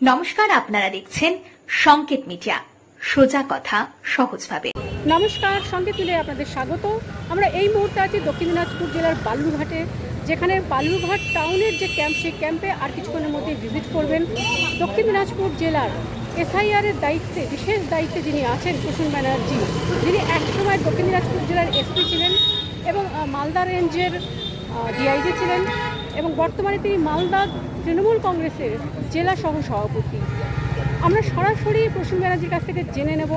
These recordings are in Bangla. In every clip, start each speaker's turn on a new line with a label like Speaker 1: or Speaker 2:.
Speaker 1: নমস্কার, আপনারা দেখছেন সংকেত মিডিয়া। সোজা কথা, সহজভাবে।
Speaker 2: নমস্কার সঙ্গে তুলে আপনাদের স্বাগত। আমরা এই মুহূর্তে আছি দক্ষিণ দিনাজপুর জেলার বালুরঘাটে, যেখানে বালুরঘাট টাউনের যে ক্যাম্প, সেই ক্যাম্পে আর কিছুক্ষণের মধ্যে ভিজিট করবেন দক্ষিণ দিনাজপুর জেলার এসআইআর এর দায়িত্বে, বিশেষ দায়িত্বে যিনি আছেন কুসুম ব্যানার্জি, যিনি একসময় দক্ষিণ দিনাজপুর জেলার এসপি ছিলেন এবং মালদা রেঞ্জের ডিআইজি ছিলেন। এবং বর্তমানে তিনি মালদা তৃণমূল কংগ্রেসের জেলা সহ সভাপতি। আমরা সরাসরি প্রসূন ব্যানার্জির কাছ থেকে জেনে নেব।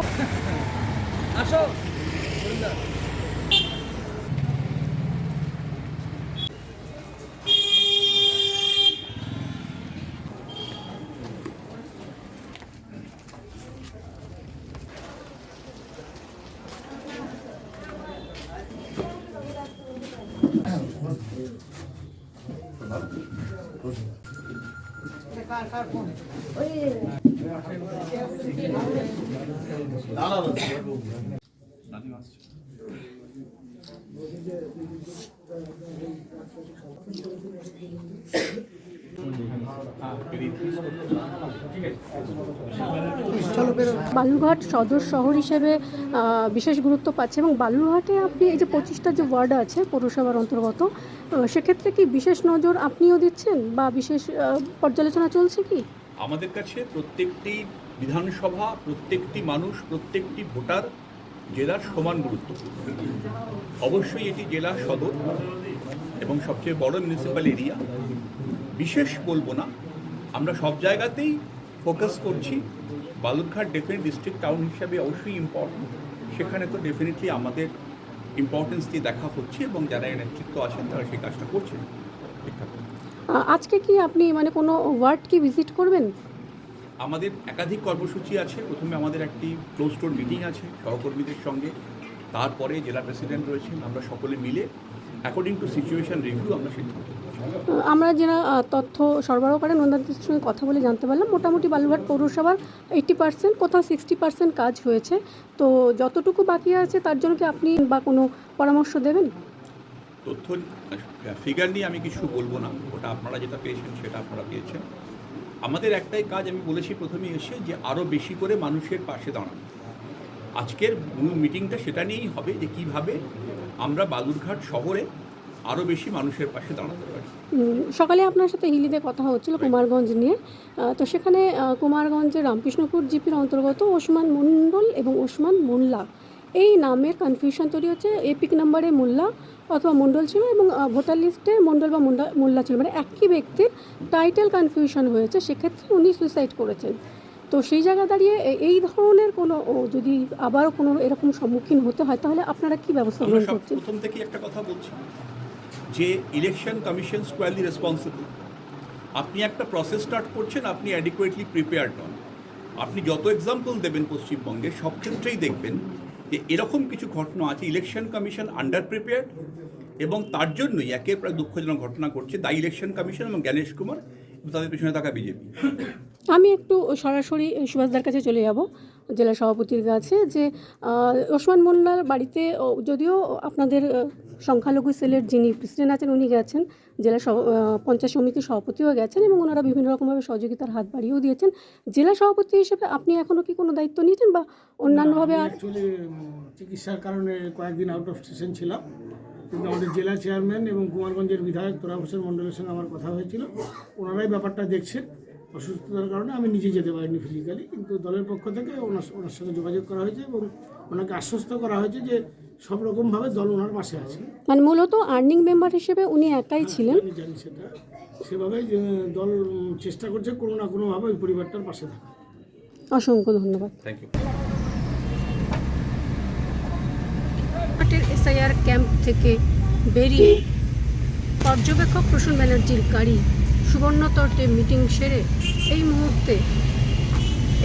Speaker 2: বালুরঘাট সদর শহর হিসেবে বিশেষ গুরুত্ব পাচ্ছে এবং বালুরঘাটে আপনি এই যে পঁচিশটা যে ওয়ার্ড আছে পৌরসভার অন্তর্গত সেক্ষেত্রে কি বিশেষ নজর আপনিও দিচ্ছেন বা বিশেষ পর্যালোচনা চলছে কি?
Speaker 3: আমাদের কাছে প্রত্যেকটি বিধানসভা, প্রত্যেকটি মানুষ, প্রত্যেকটি ভোটার জেলার সমান গুরুত্ব। অবশ্যই এটি জেলা সদর এবং সবচেয়ে বড় মিউনিসিপ্যাল এরিয়া বিশেষ বলব না, আমরা সব জায়গাতেই ফোকাস করছি। বালুরঘাট ডেফিনেট ডিস্ট্রিক্ট টাউন হিসাবে অবশ্যই ইম্পর্টেন্ট সেখানে তো ডেফিনেটলি আমাদের ইম্পর্টেন্স দিয়ে দেখা হচ্ছে এবং যারা নেতৃত্ব আছেন তারা সেই কাজটা করছেন।
Speaker 2: আজকে কি আপনি মানে কোনো ওয়ার্ড কি ভিজিট করবেন?
Speaker 3: আমাদের একাধিক কর্মসূচি আছে। প্রথমে আমাদের একটি ক্লোজ ডোর মিটিং আছে সহকর্মীদের সঙ্গে। তারপরে জেলা প্রেসিডেন্ট রয়েছেন আমরা সকলে মিলে অ্যাকর্ডিং টু সিচুয়েশন রিভিউ আমরা সিদ্ধান্ত
Speaker 2: আমরা যারা তথ্য সরবরাহ করেন নন্দাদের সঙ্গে কথা বলে জানতে পারলাম। মোটামুটি বালুরঘাট পৌরসভার এইট্টি পার্সেন্ট কোথাও সিক্সটি পার্সেন্ট কাজ হয়েছে। তো যতটুকু বাকি আছে তার জন্য কি আপনি বা কোনো পরামর্শ দেবেন?
Speaker 3: তথ্য ফিগার নিয়ে আমি কিছু বলব না। ওটা আপনারা যেটা পেয়েছেন সেটা আপনারা পেয়েছেন। আমাদের একটাই কাজ আমি বলেছি প্রথমে এসে যে আরও বেশি করে মানুষের পাশে দাঁড়ানো। আজকের মূল মিটিংটা সেটা নিয়েই হবে যে কীভাবে আমরা বালুরঘাট শহরে আরও বেশি মানুষের পাশে দাঁড়াতে পারি।
Speaker 2: সকালে আপনার সাথে হিলিতে কথা হচ্ছিল কুমারগঞ্জ নিয়ে। তো সেখানে কুমারগঞ্জের রামকৃষ্ণপুর জিপির অন্তর্গত ওসমান মণ্ডল এবং ওসমান মোল্লা। এই নামের কনফিউশন তৈরি হচ্ছে। এপিক নাম্বারে মোল্লা অথবা মণ্ডল ছিল এবং ভোটার লিস্টে মণ্ডল বা মুন্ডা- মোল্লা ছিল। মানে একই ব্যক্তির টাইটেল কনফিউশন হয়েছে সেক্ষেত্রে উনি সুইসাইড করেছেন। তো সেই জায়গা দাঁড়িয়ে এই ধরনের কোনো ও, যদি আবারও কোনো এরকম সম্মুখীন হতে হয় তাহলে আপনারা কি ব্যবস্থা গ্রহণ করছেন?
Speaker 3: প্রথম থেকেই একটা কথা বলছি যে ইলেকশন কমিশন স্কোয়ারলি রেসপন্সিবল আপনি একটা প্রসেস স্টার্ট করছেন আপনি অ্যাডিকুয়েটলি প্রিপেয়ার্ড নন। আপনি যত এক্সাম্পল দেবেন পশ্চিমবঙ্গে সব ক্ষেত্রেই দেখবেন যে এরকম কিছু ঘটনা আছে ইলেকশন কমিশন আন্ডার প্রিপেয়ার্ড এবং তার জন্যই একে প্রায় দুঃখজনক ঘটনা ঘটছে। দা ইলেকশন কমিশন এবং জ্ঞানেশ কুমার তাদের পিছনে থাকা বিজেপি।
Speaker 2: আমি একটু সরাসরি সুভাষদার কাছে চলে যাব। জেলা সভাপতির কাছে যে ওসমান মোল্লার বাড়িতে যদিও আপনাদের সংখ্যালঘু সেলের যিনি প্রেসিডেন্ট আছেন উনি গেছেন জেলা পঞ্চায়েত সমিতির সভাপতিও গেছেন এবং ওনারা বিভিন্ন রকমভাবে সহযোগিতার হাত বাড়িয়েও দিয়েছেন। জেলা সভাপতি হিসেবে আপনি এখনও কি কোনো দায়িত্ব নিয়েছেন বা অন্যান্যভাবে আর
Speaker 4: চিকিৎসার কারণে কয়েকদিন আউট অফ স্টেশন ছিলাম। কিন্তু আমাদের জেলা চেয়ারম্যান এবং কুমারগঞ্জের বিধায়ক তোরা হোসেন মণ্ডলের সঙ্গে আমার কথা হয়েছিল। ওনারাই ব্যাপারটা দেখছেন। অসুস্থতার কারণে আমি নিজে যেতে পারিনি ফিজিক্যালি কিন্তু দলের পক্ষ থেকে ওনার ওনার সঙ্গে যোগাযোগ করা হয়েছে এবং ওনাকে আশ্বস্ত করা হয়েছে যে সব রকমভাবে দল ওনার পাশে আছে।
Speaker 2: মানে মূলত আর্নিং মেম্বার হিসেবে উনি একাই ছিলেন?
Speaker 4: আমি জানি সেটা। সেভাবেই যে দল চেষ্টা করছে কোনো না কোনোভাবে ওই পরিবারটার পাশে থাকা।
Speaker 2: অসংখ্য ধন্যবাদ।
Speaker 3: থ্যাংক ইউ
Speaker 2: এসআইআর ক্যাম্প থেকে বেরিয়ে পর্যবেক্ষক প্রসূন ব্যানার্জির গাড়ি সুবর্ণতটে মিটিং সেরে এই মুহূর্তে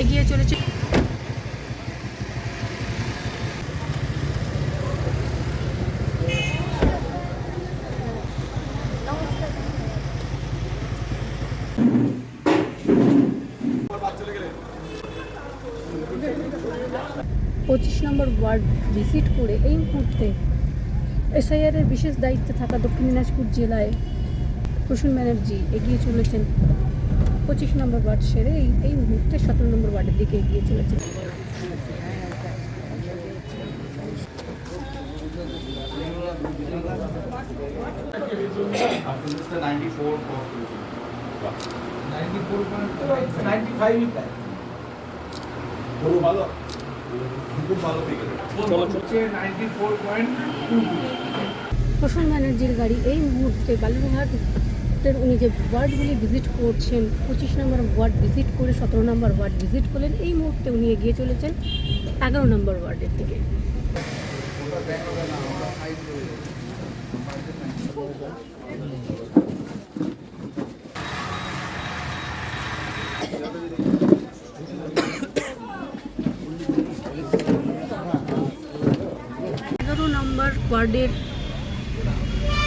Speaker 2: এগিয়ে চলেছে। পঁচিশ নম্বর ওয়ার্ড ভিজিট করে এই মুহূর্তে এসআইআর এর বিশেষ দায়িত্বে থাকা দক্ষিণ দিনাজপুর জেলায় প্রসূন ব্যানার্জি এগিয়ে চলেছেন পঁচিশ নম্বর ওয়ার্ড সেরে এই এই মুহূর্তে সতেরো নম্বর ওয়ার্ডের দিকে এগিয়ে চলেছে প্রসন্ন ব্যানার্জির গাড়ি এই মুহূর্তে বালুরঘাটের উনি যে ওয়ার্ডগুলি ভিজিট করছেন, পঁচিশ নম্বর ওয়ার্ড ভিজিট করে সতেরো নম্বর ওয়ার্ড ভিজিট করলেন, এই মুহূর্তে উনি এগিয়ে চলেছেন এগারো নম্বর ওয়ার্ডের দিকে। এগারো নম্বর ওয়ার্ডের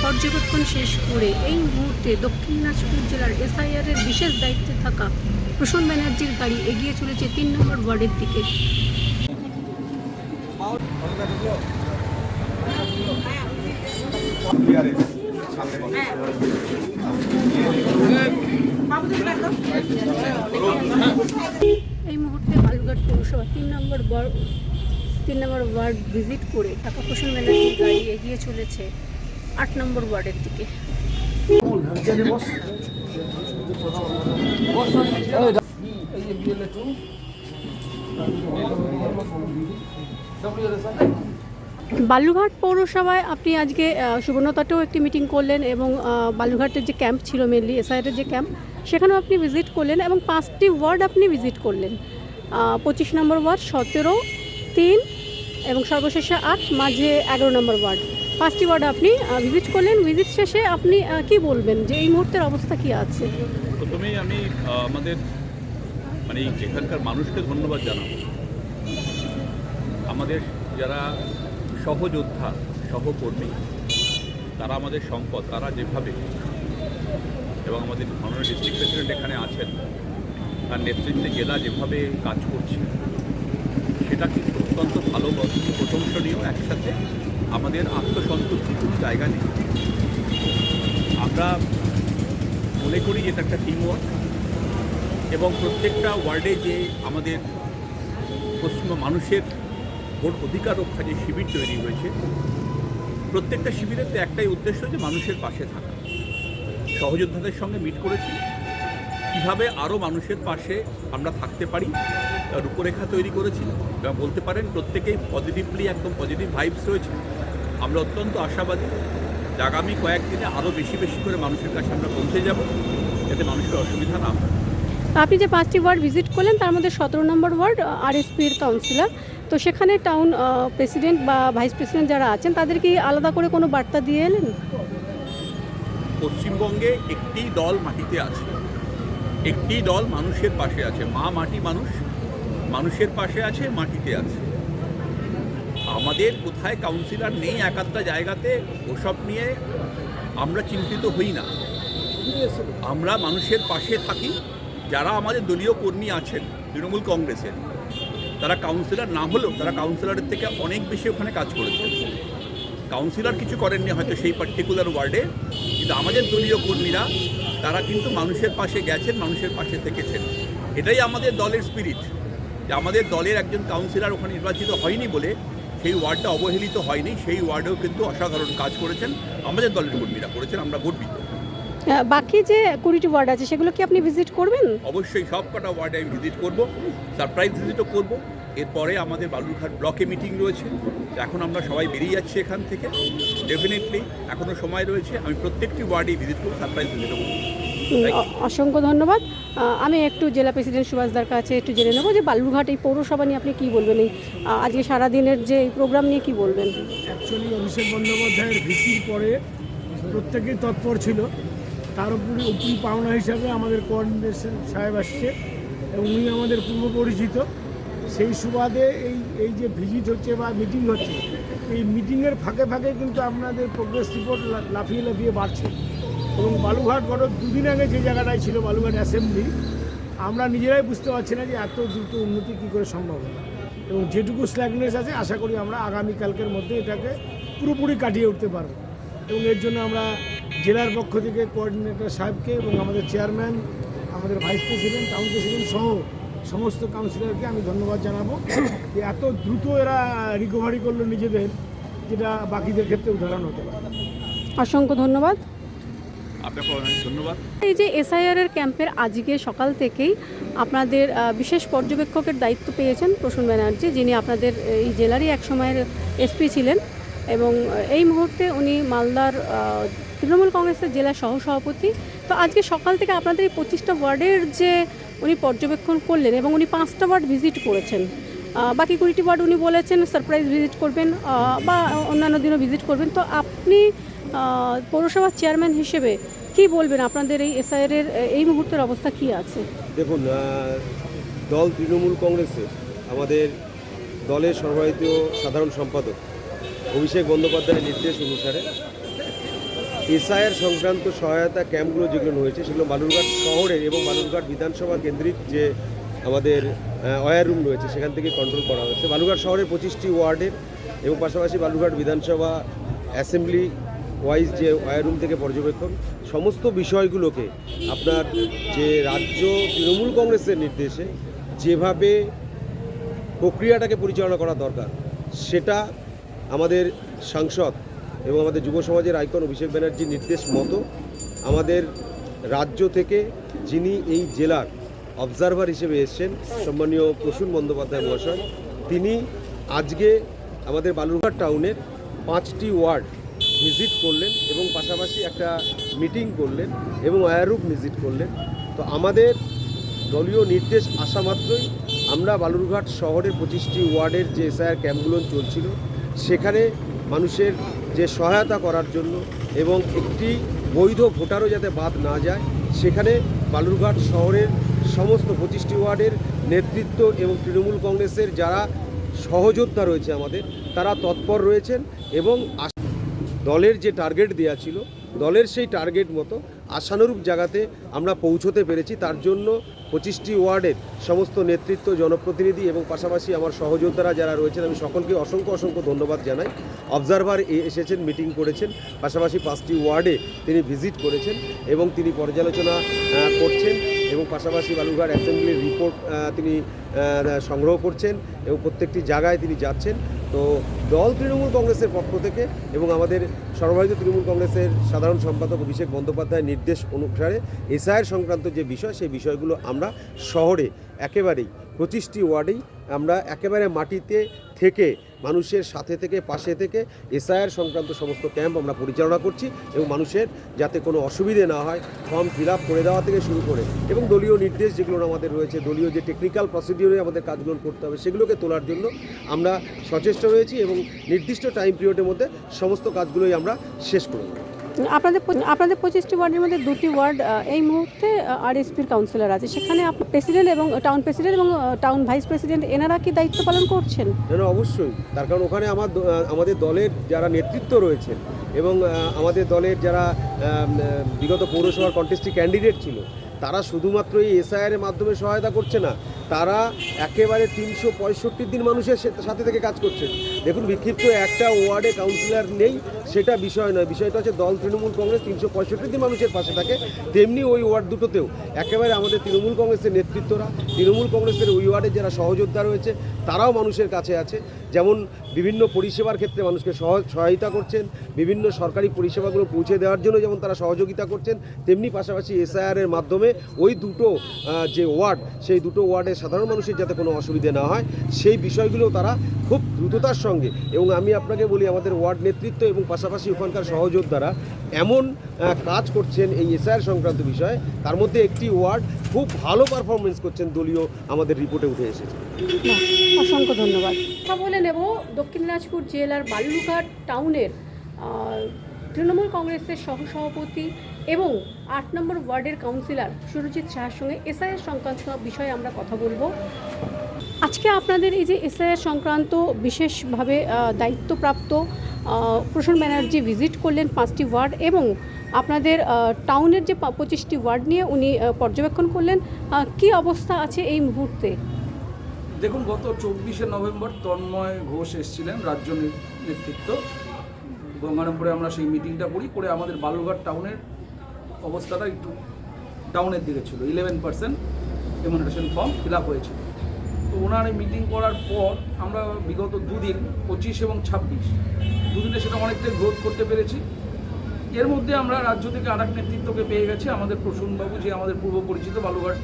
Speaker 2: পর্যবেক্ষণ শেষ করে এই মুহূর্তে দক্ষিণ দিনাজপুর জেলার এসআইআর এর বিশেষ দায়িত্বে থাকা প্রসন্ন ব্যানার্জির গাড়ি এগিয়ে চলেছে তিন নম্বর ওয়ার্ডের দিকে। এই মুহূর্তে বালুরঘাট পৌরসভা তিন নম্বর তিন নম্বর ওয়ার্ড ভিজিট করে ঢাকা প্রসন্ন ব্যানার্জির গাড়ি এগিয়ে চলেছে। আট নম্বর ওয়ার্ডের দিকে। বালুঘাট পৌরসভায় আপনি আজকে সুবর্ণতটেও একটি মিটিং করলেন এবং বালুঘাটের যে ক্যাম্প ছিল মেনলি এসআইআরের যে ক্যাম্প সেখানেও আপনি ভিজিট করলেন এবং পাঁচটি ওয়ার্ড আপনি ভিজিট করলেন। পঁচিশ নম্বর ওয়ার্ড সতেরো, তিন এবং সর্বশেষে আট, মাঝে এগারো নম্বর ওয়ার্ড পাঁচটি ওয়ার্ড আপনি ভিজিট করলেন ভিজিট শেষে আপনি কি বলবেন যে এই মুহূর্তের অবস্থা কি আছে?
Speaker 3: প্রথমেই আমি আমাদের মানে এখানকার মানুষকে ধন্যবাদ জানাব। আমাদের যারা সহযোদ্ধা, সহকর্মী, তারা আমাদের সম্পদ, তারা যেভাবে এবং আমাদের মাননীয় ডিস্ট্রিক্ট প্রেসিডেন্ট এখানে আছেন, তার নেতৃত্বে জেলা যেভাবে কাজ করছে, সেটা কিন্তু অত্যন্ত ভালো প্রশংসনীয় একসাথে আমাদের আত্মসন্তুষ্টির কোনো জায়গা নেই। আমরা মনে করি যে এটা একটা টিম ওয়ার্ক এবং প্রত্যেকটা ওয়ার্ডে যে আমাদের পশ্চিম মানুষের ভোট অধিকার রক্ষা যে শিবির তৈরি হয়েছে, প্রত্যেকটা শিবিরের তো একটাই উদ্দেশ্য যে মানুষের পাশে থাকা। সহযোদ্ধাদের সঙ্গে মিট করেছি। কীভাবে আরও মানুষের পাশে আমরা থাকতে পারি? রূপরেখা তৈরি করেছি এবং বলতে পারেন প্রত্যেকেই পজিটিভলি একদম পজিটিভ ভাইবস রয়েছে। আমরা অত্যন্ত আশাবাদী যে আগামী কয়েকদিনে আরও বেশি বেশি করে মানুষের কাছে আমরা পৌঁছে যাব। যাতে মানুষের অসুবিধা না হয়।
Speaker 2: আপনি যে পাঁচটি ওয়ার্ড ভিজিট করলেন তার মধ্যে সতেরো নম্বর ওয়ার্ড আরএসপির কাউন্সিলর তো সেখানে টাউন প্রেসিডেন্ট বা ভাইস প্রেসিডেন্ট যারা আছেন তাদের কি আলাদা করে কোনো বার্তা দিয়ে এলেন?
Speaker 3: পশ্চিমবঙ্গে একটি দল মাটিতে আছে। একটি দল মানুষের পাশে আছে। মা মাটি মানুষ। মানুষের পাশে আছে, মাটিতে আছে। আমাদের কোথায় কাউন্সিলর নেই এক আধটা জায়গাতে, ওসব নিয়ে আমরা চিন্তিত হই না। আমরা মানুষের পাশে থাকি, যারা আমাদের দলীয় কর্মী আছেন, তৃণমূল কংগ্রেসের। তারা কাউন্সিলর না হলেও, তারা কাউন্সিলরের থেকে অনেক বেশি ওখানে কাজ করেছেন কাউন্সিলর কিছু করেননি হয়তো সেই পার্টিকুলার ওয়ার্ডে কিন্তু আমাদের দলীয় কর্মীরা, তারা কিন্তু মানুষের পাশে গেছেন, মানুষের পাশে থেকেছেন। এটাই আমাদের দলের স্পিরিট যে আমাদের দলের একজন কাউন্সিলর ওখানে নির্বাচিত হয়নি বলে সেই ওয়ার্ডটা অবহেলিত হয়নি সেই ওয়ার্ডেও কিন্তু অসাধারণ কাজ করেছেন। আমাদের দলের কর্মীরা করেছেন আমরা গর্বিত
Speaker 2: বাকি যে কুড়িটি ওয়ার্ড আছে সেগুলো কি আপনি ভিজিট করবেন?
Speaker 3: অবশ্যই সব কটা ওয়ার্ডে আমি ভিজিট করব সারপ্রাইজ ভিজিটও করব। এরপরে আমাদের বালুরঘাট ব্লকে মিটিং রয়েছে এখন আমরা সবাই বেরিয়ে যাচ্ছি এখান থেকে। ডেফিনেটলি এখনও সময় রয়েছে আমি প্রত্যেকটি ওয়ার্ডেই ভিজিট করব সারপ্রাইজ ভিজিটও করব।
Speaker 2: অসংখ্য ধন্যবাদ। আমি একটু জেলা প্রেসিডেন্ট সুভাষদার কাছে একটু জেনে নেব যে বালুরঘাট এই পৌরসভা নিয়ে আপনি কী বলবেন? এই আজকে সারাদিনের যে এই প্রোগ্রাম নিয়ে কি বলবেন?
Speaker 4: অ্যাকচুয়ালি অভিষেক বন্দ্যোপাধ্যায়ের ভিসির পরে প্রত্যেকেই তৎপর ছিল। তার উপরে উপরি পাওনা হিসাবে আমাদের কোঅর্ডিনেশন সাহেব আসছে এবং উনি আমাদের পূর্ব পরিচিত। সেই সুবাদে এই এই যে ভিজিট হচ্ছে বা মিটিং হচ্ছে এই মিটিংয়ের ফাঁকে ফাঁকে কিন্তু আপনাদের প্রোগ্রেস রিপোর্ট লাফিয়ে লাফিয়ে বাড়ছে। এবং বালুঘাট গত দুদিন আগে যে জায়গাটায় ছিল বালুঘাট অ্যাসেম্বলি, আমরা নিজেরাই বুঝতে পারছি না যে এত দ্রুত উন্নতি কী করে সম্ভব হলো। এবং যেটুকু স্ল্যাগনেস আছে, আশা করি আমরা আগামীকালকের মধ্যে এটাকে পুরোপুরি কাটিয়ে উঠতে পারব। এবং এর জন্য আমরা জেলার পক্ষ থেকে কোঅর্ডিনেটর সাহেবকে এবং আমাদের চেয়ারম্যান, আমাদের ভাইস প্রেসিডেন্ট, টাউন প্রেসিডেন্ট সহ সমস্ত কাউন্সিলরকে আমি ধন্যবাদ জানাব যে এত দ্রুত এরা রিকভারি করল নিজেদের, যেটা বাকিদের ক্ষেত্রে উদাহরণ হতে পারে।
Speaker 2: অসংখ্য ধন্যবাদ। এই যে এসআইআর এর ক্যাম্পের আজকে সকাল থেকেই আপনাদের বিশেষ পর্যবেক্ষকের দায়িত্ব পেয়েছেন প্রসূন ব্যানার্জি, যিনি আপনাদের এই জেলারই এক সময়ের এসপি ছিলেন এবং এই মুহূর্তে উনি মালদার তৃণমূল কংগ্রেসের জেলা সহসভাপতি। তো আজকে সকাল থেকে আপনাদের এই পঁচিশটা ওয়ার্ডের যে উনি পর্যবেক্ষণ করলেন এবং উনি পাঁচটা ওয়ার্ড ভিজিট করেছেন বাকি কুড়িটি ওয়ার্ড উনি বলেছেন সারপ্রাইজ ভিজিট করবেন বা অন্যান্য দিনও ভিজিট করবেন। তো আপনি পৌরসভার চেয়ারম্যান হিসেবে কি বলবেন? আপনাদের এই এসআইআর এর, এই মুহূর্তের অবস্থা কি আছে?
Speaker 5: দেখুন দল তৃণমূল কংগ্রেসের, আমাদের দলের সর্বাধিত সাধারণ সম্পাদক অভিষেক বন্দ্যোপাধ্যায়ের নির্দেশ অনুসারে এসআইআর সংক্রান্ত সহায়তা ক্যাম্পগুলো যেগুলো হয়েছে সেগুলো বালুরঘাট শহরের এবং বালুরঘাট বিধানসভা কেন্দ্রিক যে আমাদের ওয়ার রুম রয়েছে, সেখান থেকে কন্ট্রোল করা হয়েছে। বালুরঘাট শহরের পঁচিশটি ওয়ার্ডের এবং পাশাপাশি বালুরঘাট বিধানসভা অ্যাসেম্বলি ওয়াইজ যে ওয়ার রুম থেকে পর্যবেক্ষণ সমস্ত বিষয়গুলোকে আপনার যে রাজ্য তৃণমূল কংগ্রেসের নির্দেশে যেভাবে প্রক্রিয়াটাকে পরিচালনা করা দরকার, সেটা আমাদের সাংসদ এবং আমাদের যুব সমাজের আইকন অভিষেক ব্যানার্জির নির্দেশ মতো আমাদের রাজ্য থেকে যিনি এই জেলার অবজারভার হিসেবে এসছেন, সম্মানীয় প্রসূন বন্দ্যোপাধ্যায় মহাশয়, তিনি আজকে আমাদের বালুরঘাট টাউনের পাঁচটি ওয়ার্ড ভিজিট করলেন এবং পাশাপাশি একটা মিটিং করলেন এবং ওয়ারুপ ভিজিট করলেন। তো আমাদের দলীয় নির্দেশ আসা মাত্রই আমরা বালুরঘাট শহরের পঁচিশটি ওয়ার্ডের যে এসআইআর ক্যাম্পগুলো চলছিল, সেখানে মানুষের যে সহায়তা করার জন্য এবং একটি বৈধ ভোটারও যাতে বাদ না যায়, সেখানে বালুরঘাট শহরের সমস্ত পঁচিশটি ওয়ার্ডের নেতৃত্ব এবং তৃণমূল কংগ্রেসের যারা সহযোদ্ধা রয়েছে আমাদের, তারা তৎপর রয়েছেন এবং দলের যে টার্গেট দেওয়া ছিল দলের সেই টার্গেট মতো আশানুরূপ জায়গাতে আমরা পৌঁছতে পেরেছি। তার জন্য পঁচিশটি ওয়ার্ডের সমস্ত নেতৃত্ব, জনপ্রতিনিধি এবং পাশাপাশি আমার সহযোদ্ধারা যারা রয়েছেন, আমি সকলকে অসংখ্য অসংখ্য ধন্যবাদ জানাই। অবজারভার এসেছেন মিটিং করেছেন, পাশাপাশি পাঁচটি ওয়ার্ডে তিনি ভিজিট করেছেন এবং তিনি পর্যালোচনা করছেন এবং পাশাপাশি বালুরঘাট অ্যাসেম্বলির রিপোর্ট তিনি সংগ্রহ করছেন এবং প্রত্যেকটি জায়গায় তিনি যাচ্ছেন। তো দল তৃণমূল কংগ্রেসের পক্ষ থেকে এবং আমাদের সর্বভারতীয় তৃণমূল কংগ্রেসের সাধারণ সম্পাদক অভিষেক বন্দ্যোপাধ্যায়ের নির্দেশ অনুসারে এসআইয়ের সংক্রান্ত যে বিষয়, সেই বিষয়গুলো আমরা শহরে একেবারেই, পঁচিশটি ওয়ার্ডেই আমরা একেবারে মাটিতে থেকে, মানুষের সাথে থেকে, পাশে থেকে এসআইআর সংক্রান্ত সমস্ত ক্যাম্প আমরা পরিচালনা করছি এবং মানুষের যাতে কোনো অসুবিধে না হয়, ফর্ম ফিল আপ করে দেওয়া থেকে শুরু করে এবং দলীয় নির্দেশ যেগুলো আমাদের রয়েছে, দলীয় যে টেকনিক্যাল প্রসিডিওরে আমাদের কাজগুলো করতে হবে সেগুলোকে তোলার জন্য আমরা সচেষ্ট রয়েছি এবং নির্দিষ্ট টাইম পিরিয়ডের মধ্যে সমস্ত কাজগুলোই আমরা শেষ করে দেবো।
Speaker 2: আপনাদের আপনাদের পঁচিশটি ওয়ার্ডের মধ্যে দুটি ওয়ার্ড এই মুহূর্তে আরএসপির কাউন্সিলর আছে। সেখানে প্রেসিডেন্ট এবং টাউন প্রেসিডেন্ট এবং টাউন ভাইস প্রেসিডেন্ট এনারা কি দায়িত্ব পালন করছেন?
Speaker 5: না অবশ্যই। তার কারণ ওখানে আমার আমাদের দলের যারা নেতৃত্ব রয়েছেন এবং আমাদের দলের যারা বিগত পৌরসভার কন্টেস্টি ক্যান্ডিডেট ছিল, তারা শুধুমাত্র এই এসআইআর এর মাধ্যমে সহায়তা করছে না তারা একেবারে তিনশো পঁয়ষট্টি দিন মানুষের সাথে থেকে কাজ করছে। দেখুন, বিক্ষিপ্ত একটা ওয়ার্ডে কাউন্সিলর নেই, সেটা বিষয় নয়। বিষয়টা হচ্ছে দল তৃণমূল কংগ্রেস তিনশো পঁয়ষট্টি দিন মানুষের পাশে থাকে, তেমনি ওই ওয়ার্ড দুটোতেও। একেবারে আমাদের তৃণমূল কংগ্রেসের নেতৃত্বরা, তৃণমূল কংগ্রেসের ওই ওয়ার্ডে যারা সহযোদ্ধা রয়েছে, তারাও মানুষের কাছে আছে। যেমন বিভিন্ন পরিষেবার ক্ষেত্রে মানুষকে সহ- সহায়তা করছেন, বিভিন্ন সরকারি পরিষেবাগুলো পৌঁছে দেওয়ার জন্য যেমন তারা সহযোগিতা করছেন, তেমনি পাশাপাশি এসআইআরের মাধ্যমে ওই দুটো যে ওয়ার্ড, সেই দুটো ওয়ার্ডের সাধারণ মানুষের যাতে কোনো অসুবিধে না হয় সেই বিষয়গুলো তারা খুব দ্রুততার সঙ্গে এবং আমি আপনাকে বলি আমাদের ওয়ার্ড নেতৃত্ব এবং পাশাপাশি ওখানকার সহযোদ্ধারা এমন কাজ করছেন এই এসআইআর সংক্রান্ত বিষয়ে। তার মধ্যে একটি ওয়ার্ড খুব ভালো পারফরমেন্স করছেন দলীয় আমাদের রিপোর্টে উঠে এসেছে।
Speaker 2: অসংখ্য ধন্যবাদ। কথা বলে নেব দক্ষিণ দিনাজপুর জেলার বালুরঘাট টাউনের তৃণমূল কংগ্রেসের সহসভাপতি এবং আট নম্বর ওয়ার্ডের কাউন্সিলর সুরজিৎ শাহের সঙ্গে এসআইএস সংক্রান্ত বিষয়ে আমরা কথা বলব। আজকে আপনাদের এই যে এসআইআর সংক্রান্ত বিশেষভাবে দায়িত্বপ্রাপ্ত আহ, প্রসূন ব্যানার্জি ভিজিট করলেন পাঁচটি ওয়ার্ড এবং আপনাদের টাউনের যে পঁচিশটি ওয়ার্ড নিয়ে উনি পর্যবেক্ষণ করলেন কি অবস্থা আছে এই মুহূর্তে?
Speaker 6: দেখুন গত চব্বিশে নভেম্বর তন্ময় ঘোষ এসেছিলেন রাজ্য নেতৃত্ব। গঙ্গারামপুরে আমরা সেই মিটিংটা করি, করে আমাদের বালুরঘাট টাউনের অবস্থাটা একটু টাউনের দিকে ছিল eleven percent enumeration form fill up হয়েছিল তো ওনার মিটিং করার পর আমরা বিগত দুদিন, পঁচিশ এবং ছাব্বিশ, দুদিনে সেটা অনেকটাই গ্রোথ করতে পেরেছি। এর মধ্যে আমরা রাজ্য থেকে আর এক নেতৃত্বকে পেয়ে গেছি, আমাদের প্রসূনবাবু যে আমাদের পূর্ব পরিচিত বালুঘাট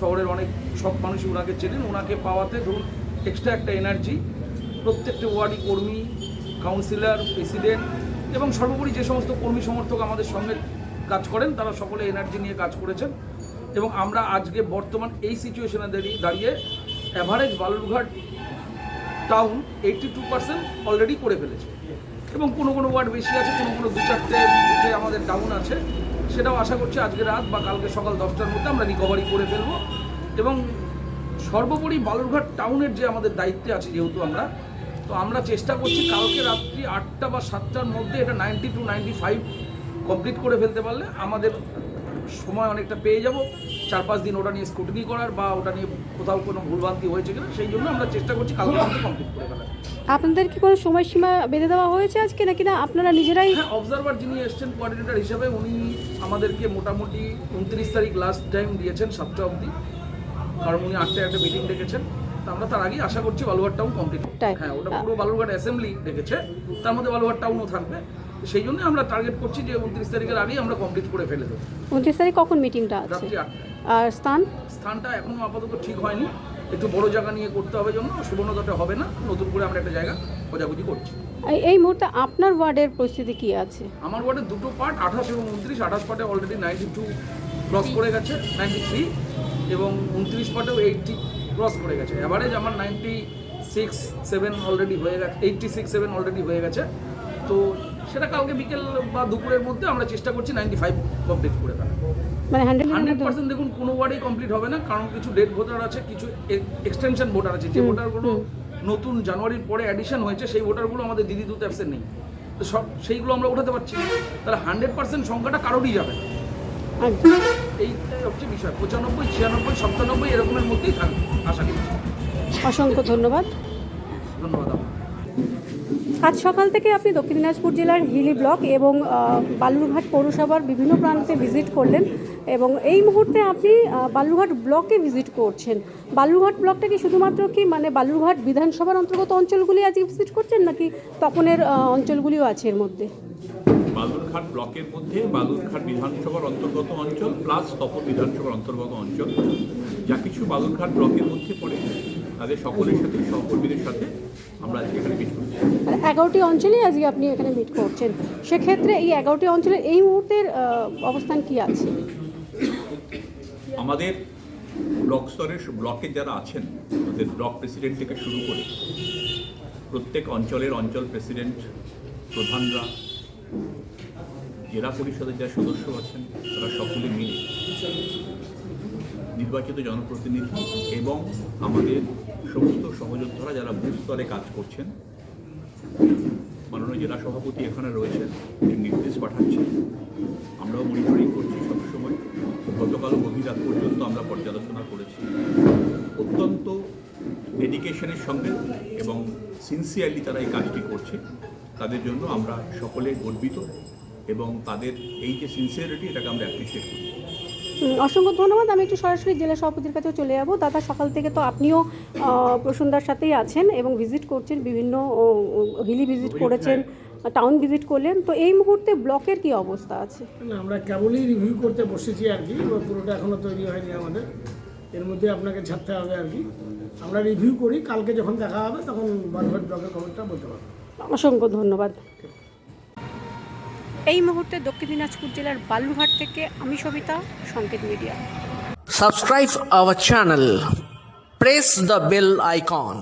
Speaker 6: শহরের অনেক সব মানুষই ওনাকে চেনেন। ওনাকে পাওয়াতে ধরুন এক্সট্রা একটা এনার্জি প্রত্যেকটা ওয়ার্ডই কর্মী কাউন্সিলর প্রেসিডেন্ট এবং সর্বোপরি যে সমস্ত কর্মী সমর্থক আমাদের সঙ্গে কাজ করেন, তারা সকলে এনার্জি নিয়ে কাজ করেছেন। এবং আমরা আজকে বর্তমান এই সিচুয়েশনে দাঁড়িয়ে average Balurghat town eighty two percent already করে ফেলেছে। এবং কোনো কোনো ওয়ার্ড বেশি আছে, কোনো কোনো দু চারটে যে আমাদের ডাউন আছে, সেটাও আশা করছি আজকে রাত বা কালকে সকাল দশটার মধ্যে আমরা রিকভারি করে ফেলব। এবং সর্বোপরি বালুরঘাট টাউনের যে আমাদের দায়িত্বে আছে, যেহেতু আমরা তো আমরা চেষ্টা করছি কালকে রাত্রি আটটা বা সাতটার মধ্যে এটা ninety two ninety five complete করে ফেলতে পারলে আমাদের সময় অনেকটা পেয়ে যাব। চার পাঁচ দিন ওটা নিয়ে স্কুটনি করার বা ওটা নিয়ে কোথাও কোনো ভুলভ্রান্তি হয়েছে কিনা সেই জন্য আমরা চেষ্টা করছি কালকে মধ্যে কমপ্লিট করে ফেলার।
Speaker 2: আপনাদের কি কোনো সময়সীমা বেঁধে দেওয়া হয়েছে আজকে নাকি না আপনারা নিজেরাই?
Speaker 6: হ্যাঁ অবজারভার যিনি এসছেন কোঅর্ডিনেটর হিসাবে উনি আমাদেরকে মোটামুটি উনত্রিশ তারিখ লাস্ট টাইম দিয়েছেন সাতটা অবধি। কারণ উনি আটটায় একটা মিটিং ডেকেছেন। তা আমরা তার আগেই আশা করছি বালুঘাট টাউন কমপ্লিট। হ্যাঁ ওটা পুরো বালুঘাট অ্যাসেম্বলি ডেকেছে তার মধ্যে বালুঘাট টাউনও থাকবে। সেই জন্য আমরা টার্গেট করছি যে উনত্রিশ তারিখের আগেই আমরা কমপ্লিট করে ফেলে দেবো।
Speaker 2: উনত্রিশ তারিখ কখন মিটিংটা আছে? আর স্থান?
Speaker 6: স্থানটা এখনও আপাতত ঠিক হয়নি। একটু বড় জায়গা নিয়ে করতে হবে জন্য সুবর্ণদটা হবে না। নতুন করে আমরা একটা জায়গা খোঁজাখুঁজি করছি।
Speaker 2: এই- এই মুহূর্তে আপনার ওয়ার্ডের পরিস্থিতি কি আছে?
Speaker 6: আমার ওয়ার্ডে দুটো পার্ট আঠাশ এবং উনত্রিশ। আঠাশ পার্টে অলরেডি নাইনটি টু ক্রস করে গেছে নাইনটি থ্রি এবং উনত্রিশ পার্টেও এইটটি ক্রস করে গেছে। অ্যাভারেজ আমার নাইনটি সিক্স সেভেন অলরেডি হয়ে গেছে এইটটি সিক্স সেভেন অলরেডি হয়ে গেছে। তো সেটা কালকে বিকেল বা দুপুরের মধ্যে আমরা চেষ্টা করছি নাইনটি ফাইভ কমপ্লিট করে ফেলা
Speaker 2: মানে হান্ড্রেড
Speaker 6: পার্সেন্ট দেখুন কোনো ওয়ার্ডেই কমপ্লিট হবে না কারণ কিছু ডেট ভোটার আছে কিছু এক্সটেনশন ভোটার আছে। যে ভোটারগুলো নতুন জানুয়ারির পরে অ্যাডিশন হয়েছে সেই ভোটারগুলো আমাদের দিদি দুধ অ্যাবসেন্ট নেই। তো সব সেইগুলো আমরা উঠাতে পারছি না। তাহলে হান্ড্রেড পার্সেন্ট সংখ্যাটা কারোরই যাবে না। এইটাই হচ্ছে বিষয়। পঁচানব্বই ছিয়ানব্বই সপ্তানব্বই এরকমের মধ্যেই থাকবে আশা করছি।
Speaker 2: অসংখ্য ধন্যবাদ।
Speaker 6: ধন্যবাদ
Speaker 2: আজ সকাল থেকে আপনি দক্ষিণ দিনাজপুর জেলার হিলি ব্লক এবং বালুরঘাট পৌরসভার বিভিন্ন প্রান্তে ভিজিট করলেন এবং এই মুহূর্তে আপনি বালুরঘাট ব্লকে ভিজিট করছেন। বালুরঘাট ব্লকটা কি শুধুমাত্র কি মানে বালুরঘাট বিধানসভার অন্তর্গত অঞ্চলগুলি আজকে ভিজিট করছেন নাকি তপনের আহ, অঞ্চলগুলিও আছে এর মধ্যে?
Speaker 3: বালুরঘাট ব্লকের মধ্যে বালুরঘাট বিধানসভার অন্তর্গত অঞ্চল প্লাস তপন বিধানসভার অন্তর্গত অঞ্চল। যা কিছু বালুরঘাট ব্লকের মধ্যে পড়ে তাদের সকলের সাথে সহকর্মীদের সাথে আমরা আজকে এখানে মিট করছি।
Speaker 2: এগারোটি অঞ্চলেই আজকে আপনি এখানে মিট করছেন। সেক্ষেত্রে এই এগারোটি অঞ্চলের এই মুহূর্তের অবস্থান কি আছে?
Speaker 3: আমাদের ব্লক স্তরের ব্লকে যারা আছেন তাদের ব্লক প্রেসিডেন্ট থেকে শুরু করে প্রত্যেক অঞ্চলের অঞ্চল প্রেসিডেন্ট প্রধানরা জেলা পরিষদের যারা সদস্য আছেন, তারা সকলে মিলে নির্বাচিত জনপ্রতিনিধি এবং আমাদের সমস্ত সহযোদ্ধারা যারা বুথ স্তরে কাজ করছেন, মাননীয় জেলা সভাপতি এখানে রয়েছেন, তিনি নির্দেশ পাঠাচ্ছেন। আমরাও মনিটরিং করছি সবসময়। গতকাল গভীর রাত পর্যন্ত আমরা পর্যালোচনা করেছি। অত্যন্ত ডেডিকেশনের সঙ্গে এবং সিনসিয়ারলি তারা এই কাজটি করছে। তাদের জন্য আমরা সকলে গর্বিত এবং তাদের এই যে সিনসিয়ারিটি এটাকে আমরা অ্যাপ্রিসিয়েট করি।
Speaker 2: হুম, অসংখ্য ধন্যবাদ। আমি একটু সরাসরি জেলা সভাপতির কাছে চলে যাব। দাদা সকাল থেকে তো আপনিও প্রসন্দার সাথেই আছেন এবং ভিজিট করছেন বিভিন্ন হিলি ভিজিট করেছেন টাউন ভিজিট করলেন। তো এই মুহূর্তে ব্লকের কি অবস্থা আছে?
Speaker 4: না আমরা কেবলই রিভিউ করতে বসেছি আর কি পুরোটা এখনও তৈরি হয়নি আমাদের। এর মধ্যে আপনাকে ছাড়তে হবে আর কি। আমরা রিভিউ করি কালকে যখন দেখা হবে তখন বারবার ব্লকের খবরটা বলতে পারব।
Speaker 2: অসংখ্য ধন্যবাদ। এই মুহূর্তে দক্ষিণ দিনাজপুর জেলার বালুরঘাট থেকে আমি Sabita Sanket media.
Speaker 7: Subscribe our channel press the bell icon.